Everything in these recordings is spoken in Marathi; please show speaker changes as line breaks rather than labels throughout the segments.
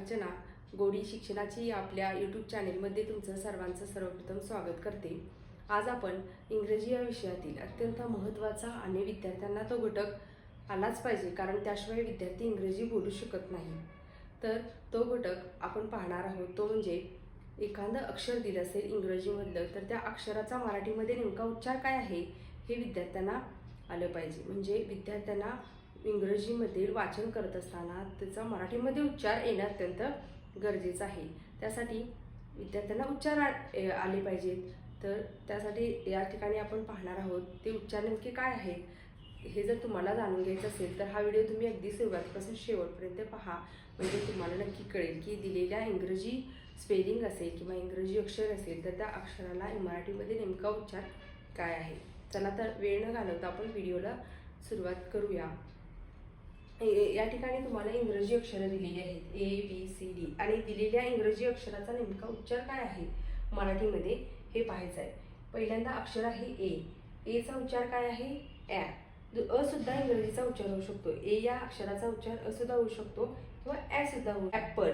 अर्चना गोडी शिक्षणाची आपल्या यूट्यूब चॅनेलमध्ये तुमचं सर्वांचं सर्वप्रथम स्वागत करते. आज आपण इंग्रजी या विषयातील अत्यंत महत्त्वाचा आणि विद्यार्थ्यांना तो घटक आलाच पाहिजे कारण त्याशिवाय विद्यार्थी इंग्रजी बोलू शकत नाही. तर तो घटक आपण पाहणार आहोत तो म्हणजे एखादं अक्षर दिलं असेल इंग्रजीमधलं तर त्या अक्षराचा मराठीमध्ये नेमका उच्चार काय आहे हे विद्यार्थ्यांना आलं पाहिजे. म्हणजे विद्यार्थ्यांना इंग्रजीमध्ये वाचन करत असताना त्याचा मराठीमध्ये उच्चार येणं अत्यंत गरजेचं आहे. त्यासाठी विद्यार्थ्यांना उच्चार आ- ए- आले पाहिजेत. तर त्यासाठी या ठिकाणी आपण पाहणार आहोत ते उच्चार नेमके काय आहेत? हे जर तुम्हाला जाणून घ्यायचं असेल तर हा व्हिडिओ तुम्ही अगदी सुरुवातीपासून शेवटपर्यंत पहा. म्हणजे तुम्हाला नक्की कळेल की दिलेल्या इंग्रजी स्पेलिंग असेल किंवा इंग्रजी अक्षर असेल तर त्या अक्षराला मराठीमध्ये नेमका उच्चार काय आहे? चला तर वेळ न घालवता आपण व्हिडिओला सुरुवात करूया. या ठिकाणी तुम्हाला इंग्रजी अक्षरं दिलेली आहेत. ए बी सी डी आणि दिलेल्या इंग्रजी अक्षराचा नेमका उच्चार काय आहे? मराठीमध्ये हे पाहायचं आहे पहिल्यांदा अक्षर आहे ए एचा उच्चार काय आहे? ॲ असुद्धा इंग्रजीचा उच्चार होऊ शकतो. ए या अक्षराचा उच्चार असुद्धा होऊ शकतो किंवा ॲ सुद्धा होऊ ॲपल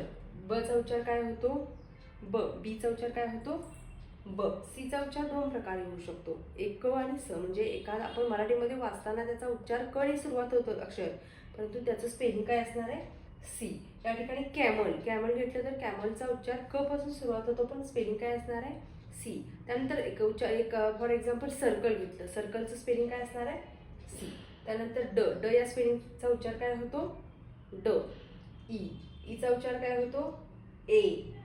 बचा उच्चार काय होतो? ब. बीचा उच्चार काय होतो? ब. सीचा उच्चार दोन प्रकारे होऊ शकतो. एक क आणि स. म्हणजे एका आपण मराठीमध्ये वाचताना त्याचा उच्चार क ने सुरुवात होतो अक्षर. परंतु त्याचं स्पेलिंग काय असणार आहे? सी या ठिकाणी कॅमल कॅमल घेतलं तर कॅमलचा उच्चार क पासून सुरुवात होतो पण स्पेलिंग काय असणार आहे? सी त्यानंतर एक उच्चार एक फॉर एक्झाम्पल सर्कल घेतलं. सर्कलचं स्पेलिंग काय असणार आहे? सी त्यानंतर ड. ड या स्पेलिंगचा उच्चार काय होतो? ड. E. ई ईचा उच्चार काय होतो? ए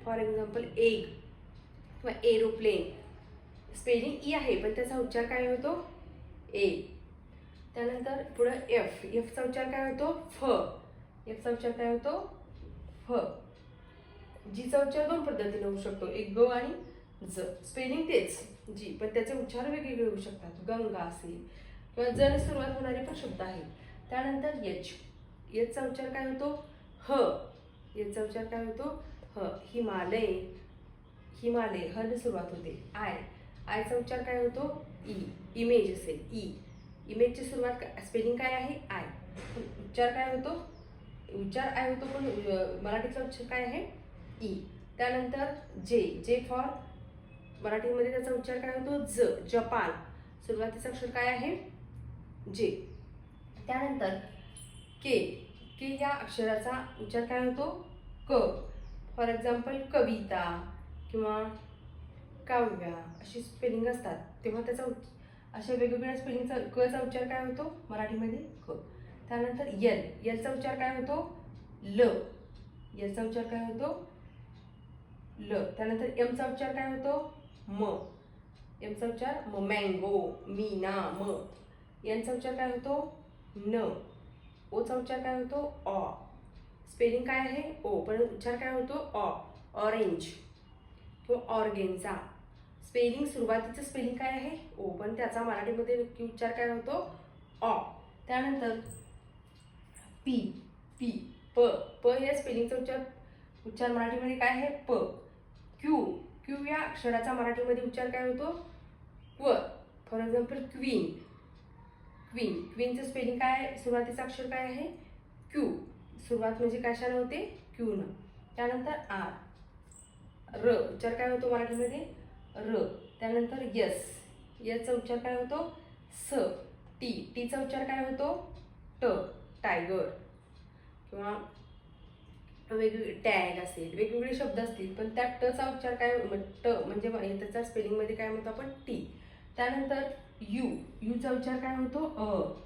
फॉर एक्झाम्पल एग किंवा एरोप्लेन स्पेलिंग ई आहे पण त्याचा उच्चार काय होतो? ए त्यानंतर पुढं एफ एफचा उच्चार काय होतो? फ. एफचा उच्चार काय होतो? फ. जीचा उच्चार दोन पद्धतीने होऊ शकतो. एक ग आणि ज. स्पेलिंग तेच. जी पण त्याचे उच्चार वेगवेगळे होऊ शकतात. गंगा असेल किंवा जर सुरुवात होणारे पण शब्द आहेत. त्यानंतर यच. यचचा उच्चार काय होतो? ह. यचचा उच्चार काय होतो? ह. हिमालय. हिमालय. ह सुरुवात होते. आय. आयचा उच्चार काय होतो? ई. इमेज असेल. ई. इमेजची सुरुवात स्पेलिंग काय आहे? आय उच्चार काय होतो? उच्चार आय होतो पण मराठीचा उच्चार काय आहे? ई त्यानंतर जे जे फॉर मराठीमध्ये त्याचा उच्चार काय होतो? ज जपान. सुरुवातीचं अक्षर काय आहे? जे त्यानंतर के के या अक्षराचा उच्चार काय होतो? क. फॉर एक्झाम्पल कविता किंवा काव्या अशी स्पेलिंग असतात. तेव्हा त्याचा उच्च अशा वेगवेगळ्या स्पेलिंगचा कचा उच्चार काय होतो? मराठीमध्ये क त्यानंतर यल. यलचा उच्चार काय होतो? ल. यलचा उच्चार काय होतो? ल. त्यानंतर एमचा उच्चार काय होतो? म. एमचा उच्चार म. मँगो मीना म. यांचा उच्चार काय होतो? न. ओचा उच्चार काय होतो? ऑ स्पेलिंग काय आहे? ओ पण उच्चार काय होतो? ऑ ऑरेंज किंवा ऑर्गेन्झा. स्पेलिंग सुरुवातीचं स्पेलिंग काय आहे? ओ पण त्याचा मराठीमध्ये नक्की उच्चार काय होतो? ऑ त्यानंतर पी पी प प या स्पेलिंगचा उच्चार उच्चार मराठीमध्ये काय आहे? प. क्यू क्यू या अक्षराचा मराठीमध्ये उच्चार काय होतो? क्व फॉर एक्झाम्पल क्वीन क्वीन क्वीनचं स्पेलिंग काय आहे? सुरुवातीचं अक्षर काय आहे? क्यू सुरुवात म्हणजे कशाने होते? क्यू न. त्यानंतर आर र. उच्चार काय होतो मराठीमध्ये? र. त्यानंतर यस. यसचा उच्चार काय होतो? स. टी. टीचा उच्चार काय होतो? ट. टायगर. किंवा वेगवेगळे टॅग असेल. वेगवेगळे शब्द असतील पण त्या टचा उच्चार काय ट म्हणजे म- त्याचा स्पेलिंगमध्ये काय म्हणतो आपण? टी. त्यानंतर यू. यूचा उच्चार काय होतो? अ.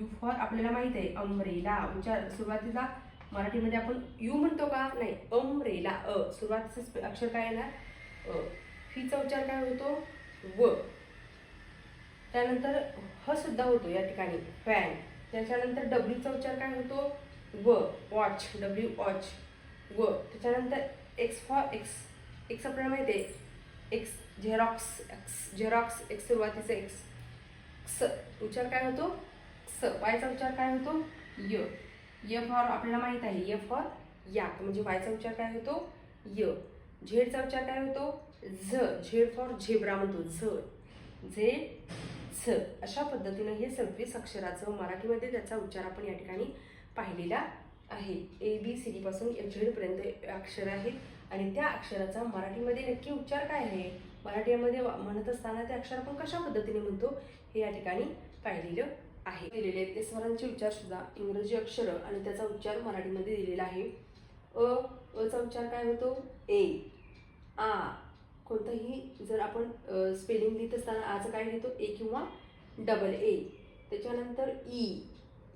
यू फॉर आपल्याला माहीत आहे अमरेला उच्चार सुरुवातीला मराठीमध्ये आपण यू म्हणतो का? नाही अमरेला अ. सुरुवातीचं स्पे- अक्षर काय येणार? अ. फीचा उच्चार काय होतो? व. त्यानंतर ह सुद्धा होतो या ठिकाणी फॅन त्याच्यानंतर डब्ल्यूचा उच्चार काय होतो? व. वॉच डब्ल्यू वॉच व. त्याच्यानंतर एक्स फॉर एक्स एक्स आपल्याला माहिती आहे. X xerox X xerox X सुरुवातीचं एक्स स उच्चार काय होतो? स वायचा उच्चार काय होतो? य य फॉर आपल्याला माहीत आहे. य. फॉर याक म्हणजे वायचा उच्चार काय होतो? य झेडचा उच्चार काय होतो? झ झेड फॉर झेब्रा म्हणतो झ. झे झ अशा पद्धतीनं हे सव्वीस अक्षराचं मराठीमध्ये त्याचा उच्चार आपण या ठिकाणी पाहिलेला आहे. ए बी सी डी पासून एच पर्यंत अक्षर आहेत. आणि त्या अक्षराचा मराठीमध्ये नक्की उच्चार काय आहे? मराठीमध्ये वा- म्हणत असताना ते अक्षर आपण कशा पद्धतीने म्हणतो? हे या ठिकाणी पाहिलेलं आहे. दिलेले आहेत ते स्वरांचे उच्चार सुद्धा. इंग्रजी अक्षर आणि त्याचा उच्चार मराठीमध्ये दिलेला आहे. अ अचा उच्चार काय होतो? ए आ कोणतंही जर आपण स्पेलिंग लिहित असताना आज काय लिहितो? ए किंवा डबल ए त्याच्यानंतर ई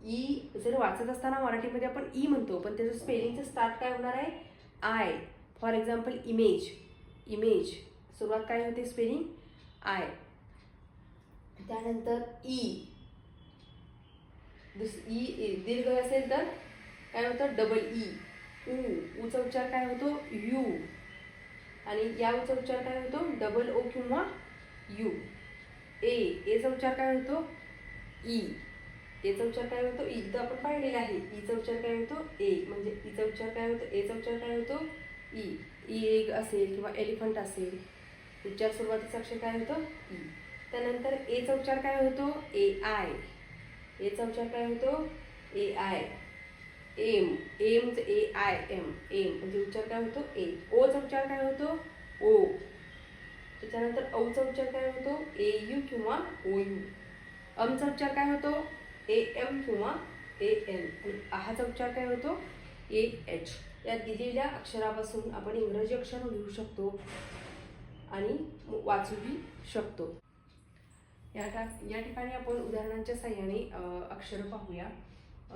ई जर वाचत असताना मराठीमध्ये आपण ई म्हणतो पण त्याचं स्पेलिंगचं स्टार्ट काय होणार आहे? I for example image image सुरुवात काय होते स्पेलिंग आय त्यानंतर ई दुस ई ई- दीर्घ असेल तर काय होतं? डबल ई उ. उचा उच्चार काय होतो? यू आणि याचा उच्चार काय होतो? डबल ओ किंवा यू ए एचा उच्चार काय होतो? E. ई एचा उच्चार काय होतो? E. ई तर आपण पाहिलेला आहे. ईचा उच्चार काय होतो? ए म्हणजे ईचा उच्चार काय होतो? एचा उच्चार काय होतो? ई ई एग असेल किंवा एलिफंट असेल. उच्चार सुरुवातीचा अक्षर काय होतो? ई त्यानंतर एचा उच्चार काय होतो? ए आय एचा उच्चार काय होतो? A I M M A I M M. म्हणजे उच्चार काय होतो? ए. ओचा उच्चार काय होतो? ओ. त्याच्यानंतर औचा उच्चार काय होतो? ए यू किंवा ओ यू. अमचा उच्चार काय होतो? ए एम किंवा ए एल आणि आहाचा उच्चार काय होतो? A H. या दिलेल्या अक्षरापासून आपण इंग्रजी अक्षर लिहू शकतो आणि वाचूही शकतो. या या ठिकाणी आपण उदाहरणांच्या साह्याने अक्षरं पाहूया.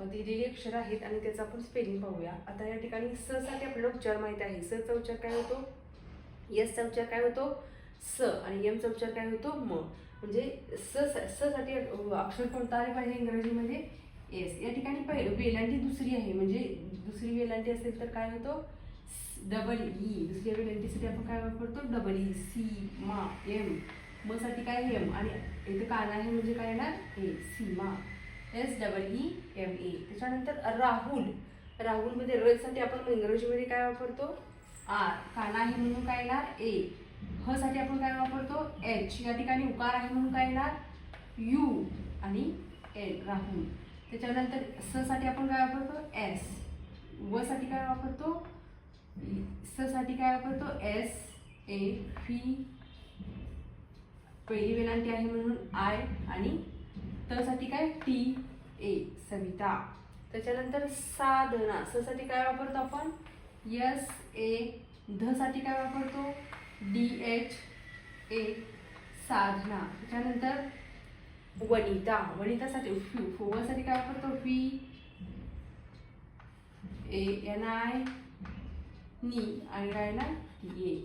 दिलेली अक्षरं आहेत आणि त्याचं आपण स्पेलिंग पाहूया. आता या ठिकाणी स साठी आपल्याला उच्चार माहीत आहे. स चा उच्चार काय होतो? यसचा उच्चार काय होतो? स. आणि यमचा उच्चार काय होतो? म. म्हणजे स स साठी अक्षर कोणतं आले पाहिजे इंग्रजीमध्ये? येस या ठिकाणी पहिले वेलांटी दुसरी आहे. म्हणजे दुसरी वेलांटी असेल तर काय होतो? Double E e. दुसऱ्या वेलांटीसाठी आपण काय वापरतो? डबल ई सी मा एम म साठी काय एम आणि इथं काना आहे म्हणजे काय येणार? ए Seema S double E M A त्याच्यानंतर राहुल. राहुलमध्ये रसाठी आपण इंग्रजीमध्ये काय वापरतो? आर. काना आहे म्हणून काय येणार? ए. ह साठी आपण काय वापरतो? एच. या ठिकाणी उकार आहे म्हणून काय येणार? यू आणि एल. राहुल. त्याच्यानंतर स साठी आपण काय वापरतो? एस. व साठी काय वापरतो? स साठी काय वापरतो? एस ए फी पहिली वेलांटी आहे म्हणून आय आणि त साठी काय? T A Savita. त्याच्यानंतर साधना. स साठी काय वापरतो आपण? S A. ध साठी काय वापरतो? D H A. साधना. त्याच्यानंतर वनिता. वनितासाठी फ्यू फुवासाठी काय वापरतो? व्ही ए एन आय नी. आणि काय ना? ए.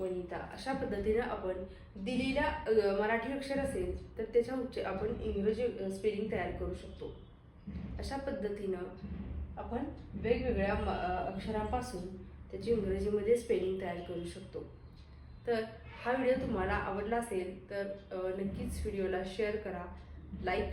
वनिता. अशा पद्धतीनं आपण दिलेला मराठी अक्षर असेल तर त्याच्या उच्च आपण इंग्रजी स्पेलिंग तयार करू शकतो. अशा पद्धतीनं आपण वेगवेगळ्या अक्षरांपासून त्याची इंग्रजीमध्ये स्पेलिंग तयार करू शकतो. तर हा व्हिडिओ तुम्हाला आवडला असेल तर नक्कीच व्हिडिओला शेअर करा लाईक